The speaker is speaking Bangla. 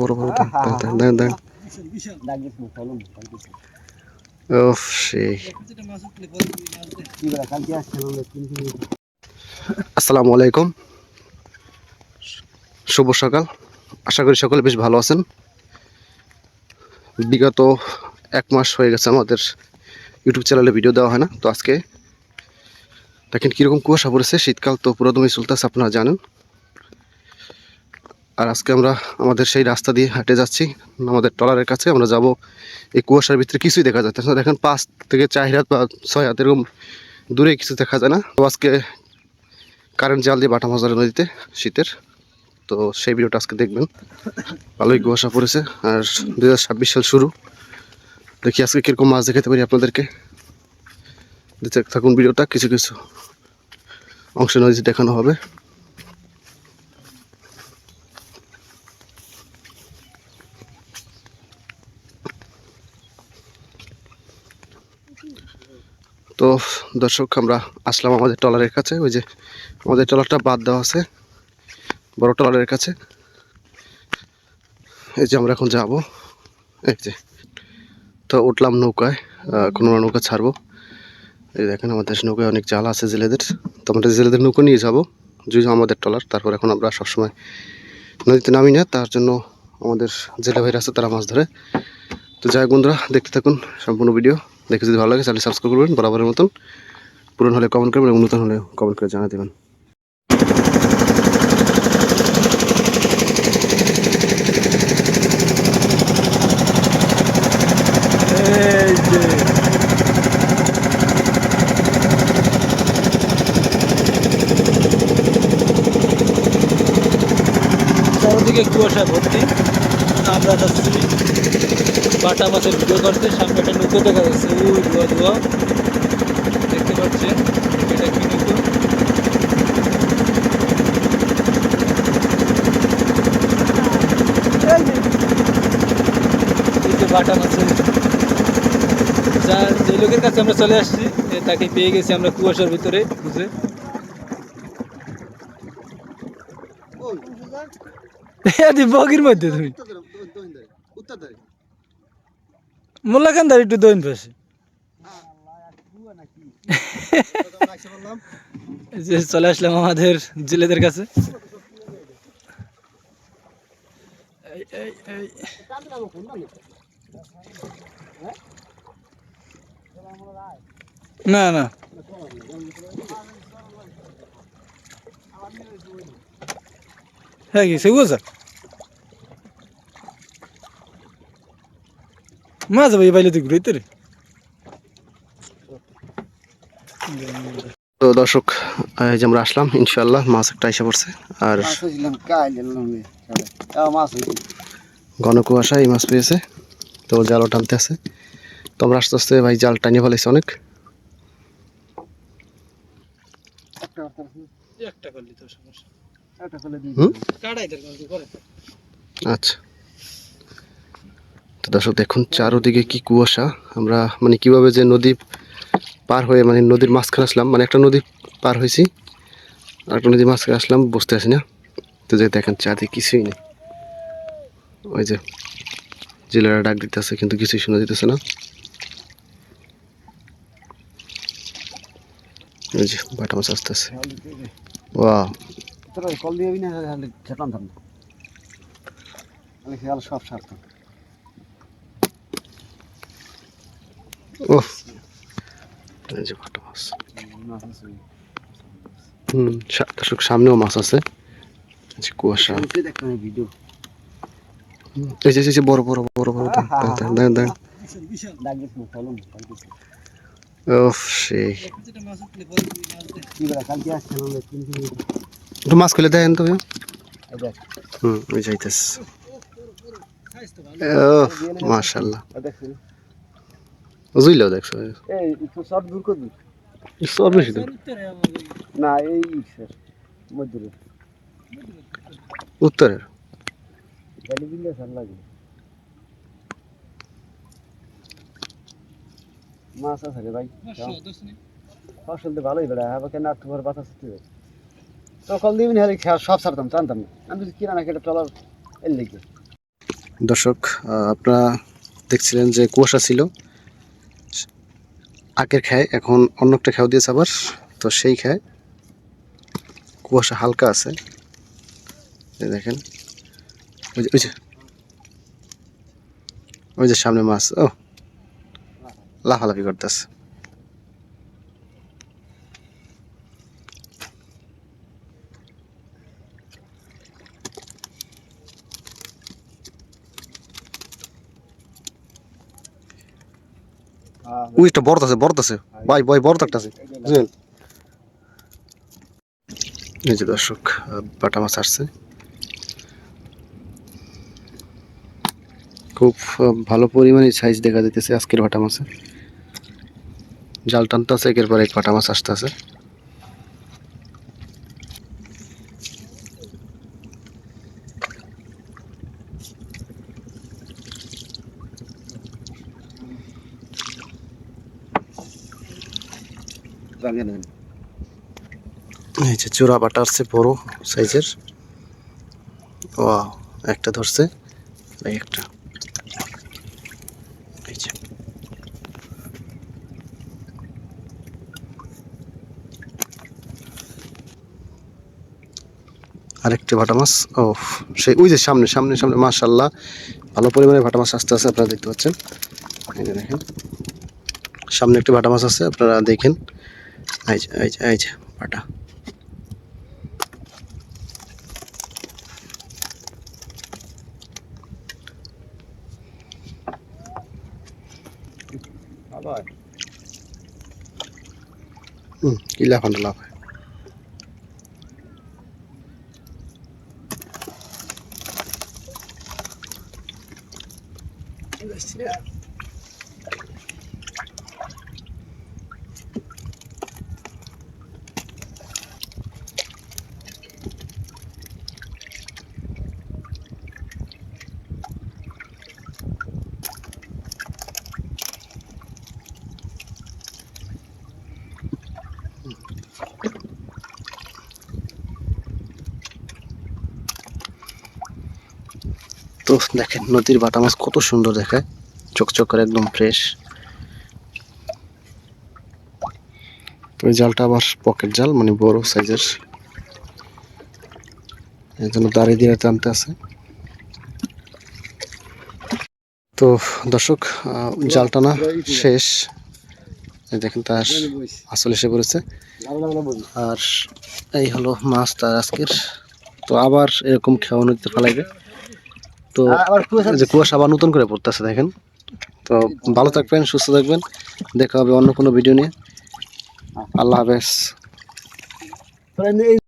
বড় বড় দাঁড়ান দাঁড়ান দাঁড়ান দাঁড়ান ওফ সেই আসসালামু আলাইকুম শুভ সকাল। আশা করি সকলে বেশ ভালো আছেন। বিগত এক মাস হয়ে গেছে আমাদের ইউটিউব চ্যানেলে ভিডিও দেওয়া হয় না। তো আজকে দেখেন কীরকম কুয়াশা পড়েছে। শীতকাল তো পুরোদমই চলতেছে আপনারা জানেন। আর আজকে আমরা আমাদের সেই রাস্তা দিয়ে হাঁটে যাচ্ছি, আমাদের ট্রলারের কাছে। আমরা যাব এই কুয়াশার ভিতরে, কিছুই দেখা যাচ্ছে না। দেখেন, পাঁচ থেকে চার হাত বা ছয় হাত এরকম দূরে কিছু দেখা যায় না। তো আজকে কারেন্ট জাল দিয়ে বাটা মাজার নদীতে শীতের। তো সেই ভিডিওটা আজকে দেখবেন। ভালোই কুয়াশা পড়েছে। আর দু হাজার ছাব্বিশ সাল শুরু। দেখি আজকে কীরকম মাছ দেখাতে পারি আপনাদেরকে। দেখতে থাকুন ভিডিওটা। কিছু কিছু অংশ নদীতে দেখানো হবে। তো দর্শক, আমরা আসলাম আমাদের ট্রলারের কাছে। ওই যে আমাদের ট্রলারটা বাদ দেওয়া আছে, বড় ট্রলারের কাছে। এই যে আমরা এখন যাব। এই যে, তো উঠলাম নৌকায় কোনো নৌকা ছাড়বো। এই দেখেন আমাদের নৌকায় অনেক জাল আছে জেলেদের। তো আমরা জেলেদের নৌকো নিয়ে যাব যদি আমাদের ট্রলার। তারপর এখন আমরা সবসময় নদীতে নামি না, তার জন্য আমাদের জেলে ভাইরা আছে তারা মাছ ধরে। তো যাই বন্ধুরা, দেখতে থাকুন সম্পূর্ণ ভিডিও। দেখে যদি ভালো লাগে তাহলে সাবস্ক্রাইব করবেন, বরাবরের মতন। পুরনো হলে কমেন্ট করবেন এবং নতুন হলে কমেন্ট করে জানা দেবেন। কুয়াশা ভর্তি। আমরা যাচ্ছি বাটা মাছের ভিডিও করতে সামনে একটা নৌকো দেখা যাচ্ছে। ওই ধোয়া ধোয়া দেখতে পাচ্ছেন, এটা কি নৌকো বাটা মাছের যা, যে লোকের কাছে আমরা চলে আসছি তাকে পেয়ে গেছি আমরা কুয়াশার ভিতরে বুঝে বগির মধ্যে তুমি মোল্লাকান্দার একটু দইন পাশে চলে আসলাম আমাদের জেলেদের কাছে। না না। হ্যাঁ সেগুলো স্যার মাছ ভাই বাইলে তুই ঘুরে রে। তো দর্শক এই যে আমরা আসলাম ইনশাল্লাহ মাছ একটা এসে পড়ছে। আর ঘন কুয়াশা এই মাছ পেয়েছে। তো জালও টানতে আছে। তো আমরা আস্তে আস্তে ভাই জাল টানিয়ে ফেলেছি অনেক একটা করলি তো সমস্যা হুম কাটাই দরকার করে আচ্ছা। তো দর্শক দেখুন চারোদিকে কি কুয়াশা। আমরা মানে কীভাবে যে নদী পার হয়ে মানে নদীর মাঝখানে আসলাম মানে একটা নদী পার হয়েছি আর একটা নদীর মাঝখানে আসলাম বুঝতে আসি না তো যে দেখেন চারদিকে কিছুই নেই। ওই যে জেলেরা ডাক দিতেছে কিন্তু কিছুই শোনা দিতেছে না। ওই যে বাটা মাছ আসতেছে। ওয়া কল দিয়ে না খেতাম তাহলে খেয়াল সব সারতাম। ওহ যে বাটা মাছ। হুম দর্শক সামনেও মাছ আছে। কুয়াশা। ভিডিও। এই যে যে বড় বড় বড় বড় সেই। কালকে আসছে একটু মাছ খুলে দেন তো হুম ওই যাইতেস মাশাল্লাহ এই বুঝলেও দেখছ? এই সব দূর সব বেশি তো না এই মধ্যে। উত্তরের? মাছ আছে রে ভাই ফসল তো ভালোই বেড়া আবার কেন একটু ঘর বাতাস হচ্ছে তো কল দিবি সব ছাড়তাম জানতাম না। আমি কিনা চলার এর লেগে? দর্শক আপনারা দেখছিলেন যে কুয়াশা ছিল। আগের খায়, এখন অন্য একটা খেয়াও দিয়েছে আবার। তো সেই খায় কুয়াশা হালকা আছে। দেখেন। ওই যে ওই যে। ওই যে সামনে মাছ। ও, লাফালাফি করতেছে। উইটা বড় আছে বড় আছে ভাই ভাই বড় একটা আছে বুঝলেন এই যে দর্শক বাটা মাছ আসছে খুব ভালো পরিমাণে সাইজ দেখা যাইতেছে আজকের বাটা মাছে জাল টানতে আছে একের পর এক বাটা মাছ আসতে আছে ভাঙে নেন এই যে চূড়া বাটা আসছে বড় সাইজের। ও একটা ধরছে একটা। আরেকটি ভাটা মাছ ও সেই ওই যে সামনে সামনে সামনে মাশাল্লাহ ভালো পরিমাণে ভাটা মাছ আসতে আছে, আপনারা দেখতে পাচ্ছেন। এই যে দেখেন। সামনে একটি ভাটা মাছ আছে, আপনারা দেখেন। এই যে এই যে এই যে ভাটা আবার হুম কি তো দেখেন, নদীর বাটা মাছ কত সুন্দর দেখায়। চকচক করে একদম ফ্রেশ তো এই জালটা আবার পকেট জাল মানে বড় সাইজের এই জন্য দাঁড়িয়ে দিয়ে টানতে আছে। তো দর্শক জাল টানা শেষ। দেখেন তার আসল এসে পড়েছে। আর এই হলো মাছ তার আজকের। তো আবার এরকম খেওয়া নদীতে ফেলাইবে। তো যে কুয়াশা আবার নতুন করে পড়তেছে দেখেন। তো ভালো থাকবেন সুস্থ থাকবেন। দেখা হবে অন্য কোনো ভিডিও নিয়ে। আল্লাহ হাফেজ।